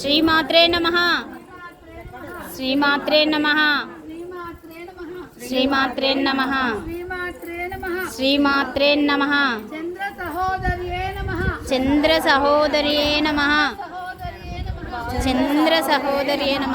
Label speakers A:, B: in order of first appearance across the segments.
A: శ్రీమాత్రే నమ. శ్రీమాత్రే నమ.
B: శ్రీమాత్రే నమ.
A: శ్రీమాత్రే నమ.
B: చంద్ర సహోదర్యే నమ.
A: చంద్ర సహోదర్యే నమ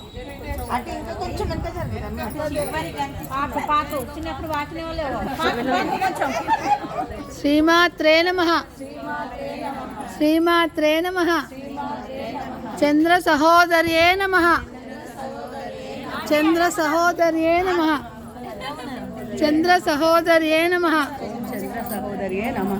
C: ఇంకా కొంచెం వెనక జరగండి
B: శ్రీమాత్రే నమ. శ్రీమాత్రే నమ. చంద్ర సహోదర్యే నమ. చంద్ర సహోదర్యే నమ. చంద్ర సహోదర్యే నమ.
C: సహోదరియే నమ.